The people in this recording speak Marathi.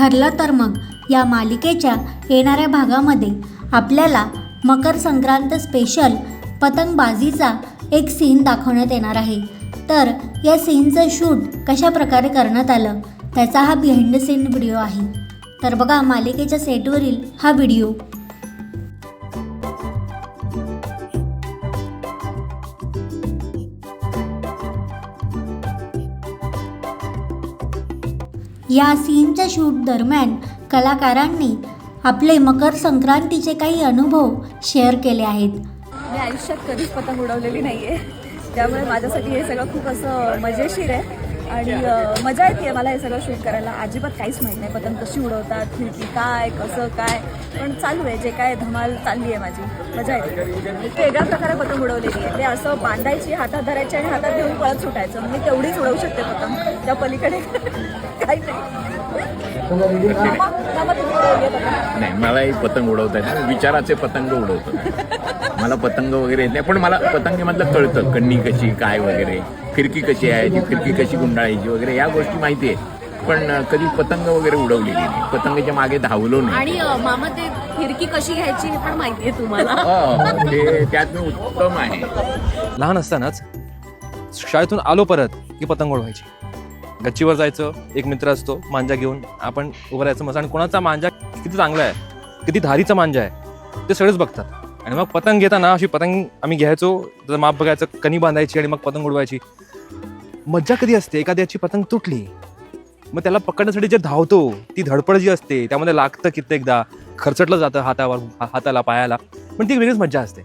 ठरलं तर मग या मालिकेच्या येणाऱ्या भागामध्ये आपल्याला मकर संक्रांत स्पेशल पतंगबाजीचा एक सीन दाखवण्यात येणार आहे. तर या सीनचं शूट कशा प्रकारे करण्यात आलं? त्याचा हा बिहाइंड द सीन व्हिडिओ आहे. तर बघा मालिकेच्या सेटवरील हा व्हिडिओ या सीनच्या शूट दरम्यान कलाकारांनी आपले मकर संक्रांतीचे काही अनुभव शेअर केले आहेत. मी आयुष्यात कधीच पतंग उडवलेली नाही आहे त्यामुळे माझ्यासाठी हे सगळं खूप असं मजेशीर आहे. आणि मजा येते मला हे सगळं शूट करायला. अजिबात काहीच माहीत नाही पतंग कशी उडवतात खिडकी काय कसं काय. पण चालू आहे जे काय धमाल चालली आहे माझी. मजा येते. वेगळ्या प्रकारे पतंग उडवलेली आहे. ते असं बांधायची हातात धरायची आणि हातात घेऊन पळत सुटायचं. मी तेवढीच उडवू शकते पतंग. त्या पलीकडे. काही नाही उडवली मलाही पतंग उडवता येते विचाराचे पतंग उडवतो. मला पतंग वगैरे येत नाही. पण मला पतंगीमधलं कळतं कण्णी कशी काय वगैरे फिरकी कशी आहे ती फिरकी कशी गुंडाळायची वगैरे या गोष्टी माहिती आहे. पण कधी पतंग वगैरे उडवलेली नाही. पतंगाच्या मागे धावलो नाही. आणि मामा ते फिरकी कशी घ्यायची हे पण माहिती आहे तुम्हाला. हो, ते त्यात मी उत्तम आहे. लहान असतानाच शाळेतून आलो परत की पतंग उडवायची. गच्चीवर जायचं एक मित्र असतो मांजा घेऊन आपण उभं राहायचं मस्त. आणि कोणाचा मांजा किती चांगला आहे किती धारीचा मांजा आहे ते सगळेच बघतात. आणि मग पतंग घेताना अशी पतंग आम्ही घ्यायचो त्याचं माप बघायचं कणी बांधायची आणि मग पतंग उडवायची. मज्जा कधी असते एखाद्याची पतंग तुटली मग त्याला पकडण्यासाठी जे धावतो ती धडपड जी असते त्यामध्ये लागतं कित्येकदा खरचटलं जातं हातावर हाताला पायाला पण ती वेगळीच मज्जा असते.